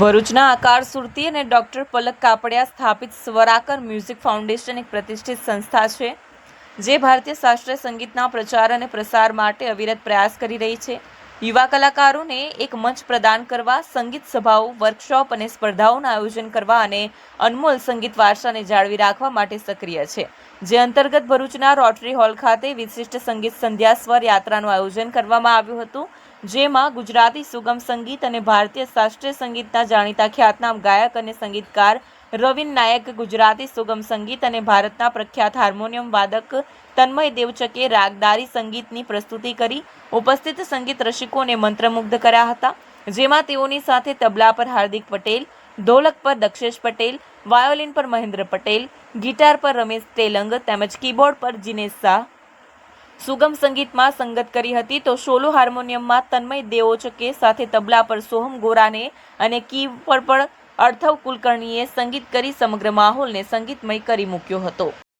ભરૂચના આકાર સુરતી અને ડૉક્ટર પલક કાપડિયા સ્થાપિત સ્વરાકર મ્યુઝિક ફાઉન્ડેશન એક પ્રતિષ્ઠિત સંસ્થા છે, જે ભારતીય શાસ્ત્રીય સંગીતના પ્રચાર અને પ્રસાર માટે અવિરત પ્રયાસ કરી રહી છે. યુવા કલાકારોને એક મંચ પ્રદાન કરવા, સંગીત સભાઓ, વર્કશોપ અને સ્પર્ધાઓનું આયોજન કરવા અને અનમોલ સંગીત વારસાને જાળવી રાખવા માટે સક્રિય છે. જે અંતર્ગત ભરૂચના રોટરી હોલ ખાતે વિશિષ્ટ સંગીત સંધ્યા સ્વર યાત્રાનું આયોજન કરવામાં આવ્યું હતું. જેમાં ગુજરાતી સુગમ સંગીત અને ભારતીય શાસ્ત્રીય સંગીતના જાણીતા ખ્યાતનામ ગાયક અને સંગીતકાર રવિન નાયક, ગુજરાતી સુગમ સંગીત અને ભારતના પ્રખ્યાત હાર્મોનિયમ વાદક તન્મય દેવચકે રાગદારી સંગીતની પ્રસ્તુતિ કરી. ઉપસ્થિત સંગીત રસિકોને મંત્રમુગ્ધ કર્યા હતા, જેમાં તેઓની સાથે તબલા પર હાર્દિક પટેલ, ઢોલક પર દક્ષેશ પટેલ, વાયોલિન પર મહેન્દ્ર પટેલ, ગિટાર પર રમેશ તેલંગ તેમજ કીબોર્ડ પર જીનેશ શાહ સુગમ સંગીતમાં સંગત કરી હતી તો સોલો હાર્મોનિયમમાં તન્મય દેવોચકે સાથે તબલા પર સોહમ ગોરાને અને કી પર અર્થવ કુલકર્ણીએ સંગીત કરી સમગ્ર માહોલને સંગીતમય કરી મૂક્યો હતો.